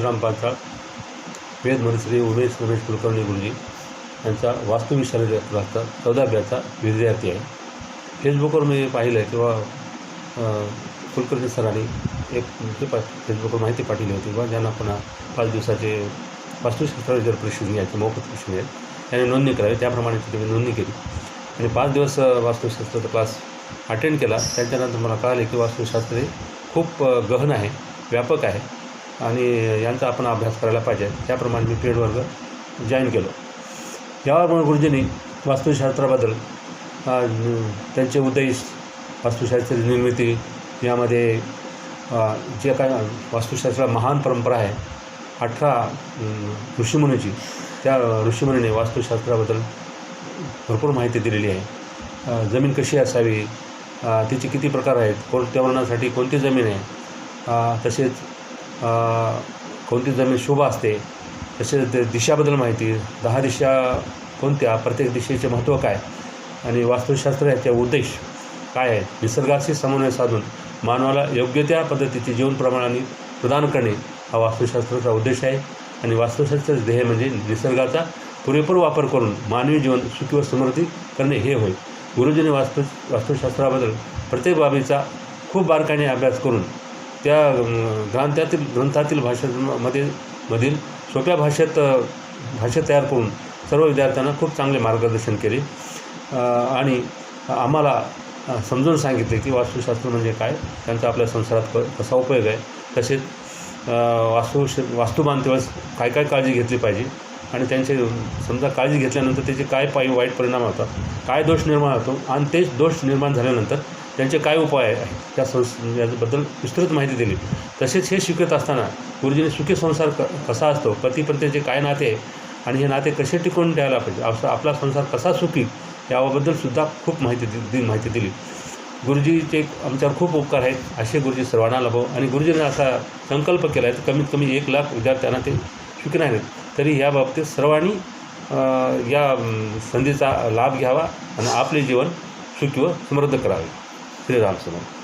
ग्रामपांचाळ वेद श्री उमेश रमेश कुलकर्णी गुरुजी यांचा वास्तुविशारदाचा चौदा ब्याचा विद्यार्थी आहे. फेसबुकवर मी पाहिलं आहे किंवा कुलकर्णी सरांनी एक हे पा फेसबुकवर माहिती पाठवली होती किंवा ज्यांना पुन्हा पाच दिवसाचे वास्तुशास्त्राचे जर प्रशिक्षण घ्यायचे मोफत प्रशिक्षण घ्यायचे त्याने नोंदणी करावी. त्याप्रमाणे तिथे मी नोंदणी केली. आणि पाच दिवस वास्तुशास्त्राचा क्लास अटेंड केला. त्याच्यानंतर मला कळाले की वास्तुशास्त्र हे खूप गहन आहे व्यापक आहे. आणि यांचा आपण अभ्यास करायला पाहिजे. त्याप्रमाणे मी पेड वर्ग जॉईन केलो. यावर गुरुजींनी वास्तुशास्त्राबद्दल त्यांचे उद्देश वास्तुशास्त्र निर्मिती यामध्ये जे काय वास्तुशास्त्र महान परंपरा आहे अठरा ऋषीमुनीची त्या ऋषीमुनीने वास्तुशास्त्राबद्दल भरपूर माहिती दिलेली आहे. जमीन कशी असावी? तिचे किती प्रकार आहेत? कोणत्या वर्णासाठी कोणती जमीन आहे? तसेच कोणती जमीन शुभ असते तसेच ते दिशाबद्दल माहिती दहा दिशा कोणत्या प्रत्येक दिशेचे महत्त्व काय आणि वास्तुशास्त्र याचे उद्देश काय आहे निसर्गाशी समन्वय साधून मानवाला योग्य त्या पद्धतीचे जीवन प्रमाणाने प्रदान करणे हा वास्तुशास्त्राचा उद्देश आहे. आणि वास्तुशास्त्र ध्येय म्हणजे निसर्गाचा पुरेपूर वापर करून मानवी जीवन सुखी व समृद्धी करणे हे होय. गुरुजींनी वास्तु वास्तुशास्त्राबद्दल प्रत्येक बाबीचा खूप बारकाईने अभ्यास करून त्या ग्रंथातील ग्रंथातील भाषेमध्ये मधील सोप्या भाषेत भाषा तयार करून सर्व विद्यार्थ्यांना खूप चांगले मार्गदर्शन केले. आणि आम्हाला समजून सांगितले की वास्तुशास्त्र म्हणजे काय त्यांचा आपल्या संसारात क कसा उपयोग आहे. तसेच वास्तू वास्तू काय काय काळजी घेतली पाहिजे आणि त्यांचे समजा काळजी घेतल्यानंतर त्याचे काय पायी वाईट परिणाम होतात काय दोष निर्माण होतो आणि तेच दोष निर्माण झाल्यानंतर त्यांचे काय उपाय आहे? त्या संस याबद्दल विस्तृत माहिती दिली. तसेच हे शिकत असताना गुरुजीने सुखी संसार क कसा असतो? पती काय नाते आहे आणि हे नाते कसे टिकवून द्यायला पाहिजे? असं आपला संसार कसा सुखी? याबद्दल सुद्धा खूप माहिती दि माहिती दिली. गुरुजीचे आमच्यावर खूप उपकार आहेत असे गुरुजी सर्वांना लाभो आणि गुरुजीने असा संकल्प केला आहे तर कमीत कमी एक लाख विद्यार्थ्यांना ते शिकणार आहेत तरी या बाबतीत सर्वांनी या संधीचा लाभ घ्यावा आणि आपले जीवन सुखी व समृद्ध करावे. श्रीराम समर्थ